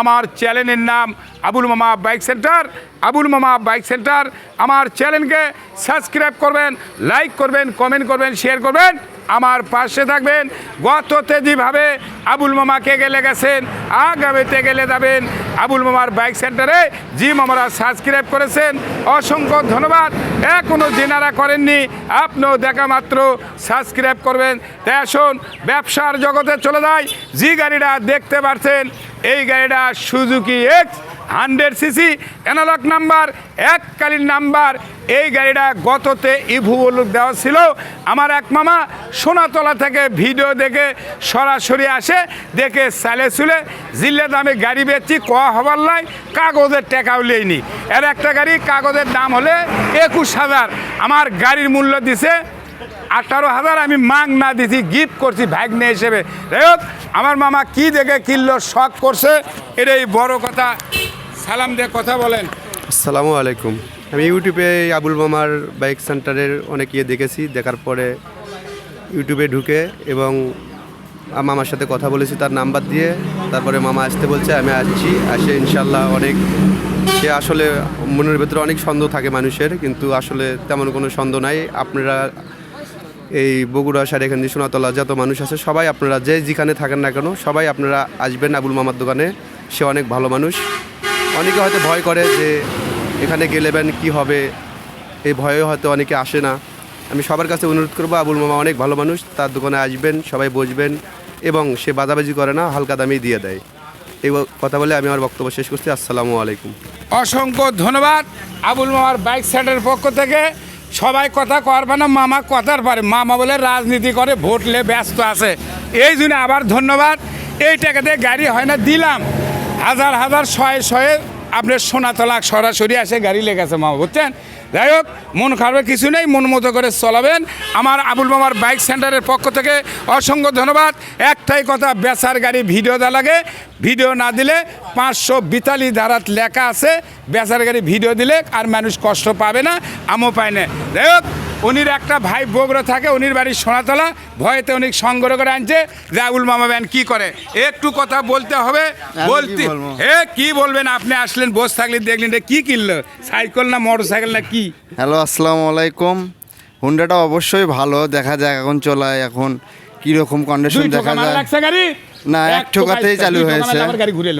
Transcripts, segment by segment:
আমার চ্যানেলের নাম আবুল মামা বাইক সেন্টার। আবুল মামা বাইক সেন্টার, আমার চ্যানেলকে সাবস্ক্রাইব করবেন, লাইক করবেন, কমেন্ট করবেন, শেয়ার করবেন। আমার পাশে থাকবেন গত তেজিভাবে আবুল মামাকে গেলে গেছেন, আগামীতে গেলে যাবেন আবুল মামার বাইক সেন্টারে। জি মামারা সাবস্ক্রাইব করেছেন, অসংখ্য ধন্যবাদ। এখনও জেনারা করেননি, আপনিও দেখা মাত্র সাবস্ক্রাইব করবেন। তাই আসুন, ব্যবসার জগতে চলে যায় জি গাড়িটা দেখতে পাচ্ছেন এই গাড়িটা Suzuki X, hundred CC analogue number এককালীন নাম্বার এই গাড়িটা গততে ইভুল দেওয়া ছিল। আমার এক মামা সোনাতলা থেকে ভিডিও দেখে সরাসরি আসে, দেখে চালে চুলে জিল্লে দামে গাড়ি বেচছি, ক হবার নাই, কাগজের টাকাও লেইনি। এর একটা গাড়ি, কাগজের দাম হলে একুশ হাজার। আমার গাড়ির মূল্য দিছে আঠারো হাজার আমি মাং না দিছি গিফট করছি ভাগ্নে হিসেবে। হোক, আমার মামা কি দেখে কিনলো, শখ করছে, এটাই বড় কথা। সালাম দিয়ে কথা বলেন। আসসালামু আলাইকুম। আমি ইউটিউবে আবুল মামার বাইক সেন্টারের অনেক ইয়ে দেখেছি, দেখার পরে ইউটিউবে ঢুকে এবং মামার সাথে কথা বলেছি তার নাম্বার দিয়ে। তারপরে মামা আসতে বলছে, আমি আসছি, আসে ইনশাল্লাহ অনেক সে আসলে মনের ভেতরে অনেক সন্দেহ থাকে মানুষের, কিন্তু আসলে তেমন কোনো সন্দেহ নাই। আপনারা এই বগুড়া সার এখান দিয়ে সোনাতলা যত মানুষ আছে, সবাই আপনারা যে যেখানে থাকেন না কেন, সবাই আপনারা আসবেন আবুল মামার দোকানে। সে অনেক ভালো মানুষ। অনেকে হয়তো ভয় করে যে এখানে গেলেবেন কি হবে? এই ভয়ে হয়তো অনেকে আসে না। আমি সবার কাছে অনুরোধ করব, আবুল মামা অনেক ভালো মানুষ, তার দোকানে আসবেন, সবাই বসবেন এবং সে বাজাবাজি করে না, হালকা দামেই দিয়ে দেয়। এই কথা বলে আমি আমার বক্তব্য শেষ করছি। আসসালামু আলাইকুম। অসংখ্য ধন্যবাদ আবুল মামার বাইক সেন্টারের পক্ষ থেকে। সবাই কথা করবে না মামা কথার পারে। মামা বলে রাজনীতি করে, ভোট ভোটলে ব্যস্ত আছে। এই জন্য আবার ধন্যবাদ। এই টাকাতে গাড়ি হয় না, দিলাম। হাজার হাজার শয়ে শয়ে আপনার সোনাতলা সরাসরি আসে গাড়ি লেগেছে মামা বুঝছেন? যাই হোক, মন খারাপের কিছু নেই, মন মতো করে চলাবেন। আমার আবুল মামার বাইক সেন্টারের পক্ষ থেকে অসংখ্য ধন্যবাদ। একটাই কথা, বেচার গাড়ি ভিডিও দেওয়া লাগে। ভিডিও না দিলে পাঁচশো বিতালি ধারাত লেখা আছে, বেচার গাড়ি ভিডিও দিলে আর মানুষ কষ্ট পাবে না, আমও পায় না। যাই হোক উনির একটা ভাই বগুড়া থাকে উনির বাড়ি সোনাতলা। ভয়েতে উনি সংগ্রহ করে আনছে আবুল মামা ব্যান কি করে? একটু কথা বলতে হবে বলতে বলব? এ কি বলবেন? আপনি আসলেন বসে থাকলেন দেখলেন কি কিনলো? সাইকেল না মোটর সাইকেল না কি? হ্যালো আসসালামু আলাইকুম। হুন্ডাটা অবশ্যই ভালো দেখা যাক এখন চলায় এখন কীরকম কন্ডিশন দেখা যায়। না, এক ঠোকাতেই চালু হয়েছে। গাড়ি ঘুরে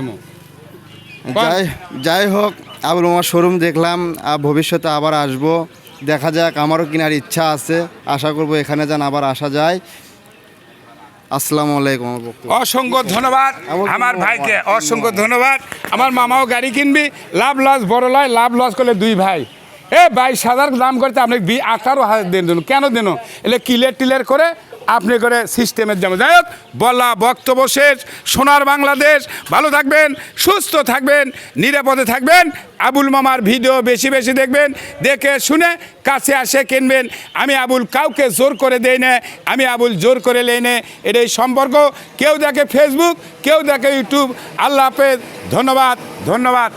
যাই যাই হোক আবুল মামার শোরুম দেখলাম আর ভবিষ্যতে আবার আসব। দেখা যাক আমারও কেনার ইচ্ছা আছে। আশা করব এখানে যেন আবার আসা যায়। আসসালামু আলাইকুম অসংখ্য ধন্যবাদ আমার- ভাইকে অসংখ্য ধন্যবাদ। আমার মামাও গাড়ি কিনবি লাভ লস বড় লয় লাভ লস করলে দুই ভাই। এ বাইশ হাজার দাম করতে আপনি আঠারো হাজার দিন দেন। কেন দেন? এলে কিলের টিলের করে আপনি করে সিস্টেমের যেমন যাই হোক, বলা বক্তব্য শেষ। সোনার বাংলাদেশ, ভালো থাকবেন, সুস্থ থাকবেন, নিরাপদে থাকবেন। আবুল মামার ভিডিও বেশি বেশি দেখবেন, দেখে শুনে কাছে আসে কিনবেন। আমি আবুল কাউকে জোর করে দেই না, আমি আবুল জোর করে লেই না। এটাই সম্পর্ক। কেউ দেখে ফেসবুক কেউ দেখে ইউটিউব আল্লাহ হাফেজ। ধন্যবাদ ধন্যবাদ।